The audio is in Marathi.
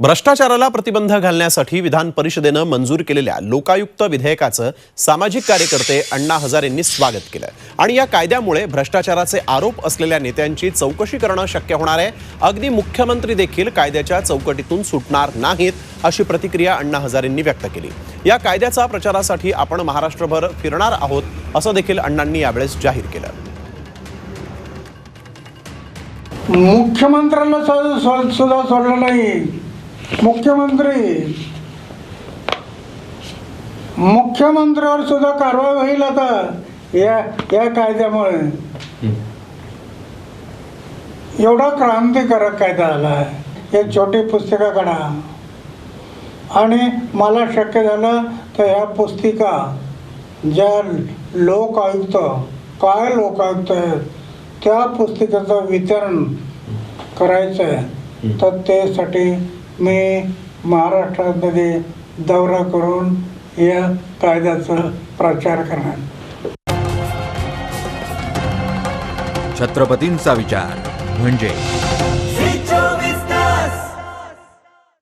भ्रष्टाचाराला प्रतिबंध घालण्यासाठी विधान परिषदेनं मंजूर केलेल्या लोकायुक्त विधेयकाचं सामाजिक कार्यकर्ते अण्णा हजारेंनी स्वागत केलं. आणि या कायद्यामुळे भ्रष्टाचाराचे आरोप असलेल्या नेत्यांची चौकशी करणं शक्य होणार आहे. अगदी मुख्यमंत्री देखील कायद्याच्या चौकटीतून सुटणार नाहीत अशी प्रतिक्रिया अण्णा हजारेंनी व्यक्त केली. या कायद्याचा प्रचारासाठी आपण महाराष्ट्रभर फिरणार आहोत असं देखील अण्णांनी यावेळेस जाहीर केलं. मुख्यमंत्र्यांना सुद्धा सोडलं नाही. मुख्यमंत्री मुख्यमंत्र्यावर सुद्धा कारवाई होईल आता या या कायद्यामुळे. एवढा क्रांतिकारक कायदा आला एक छोटी पुस्तिका काढा आणि मला शक्य झालं तर ह्या पुस्तिका ज्या लोक आयुक्त काय लोक आयुक्त आहेत त्या पुस्तिकेचं वितरण करायचं आहे तर त्यासाठी मी महाराष्ट्रामध्ये दौरा करून या कायद्याचा प्रचार करणार. छत्रपतींचा विचार म्हणजे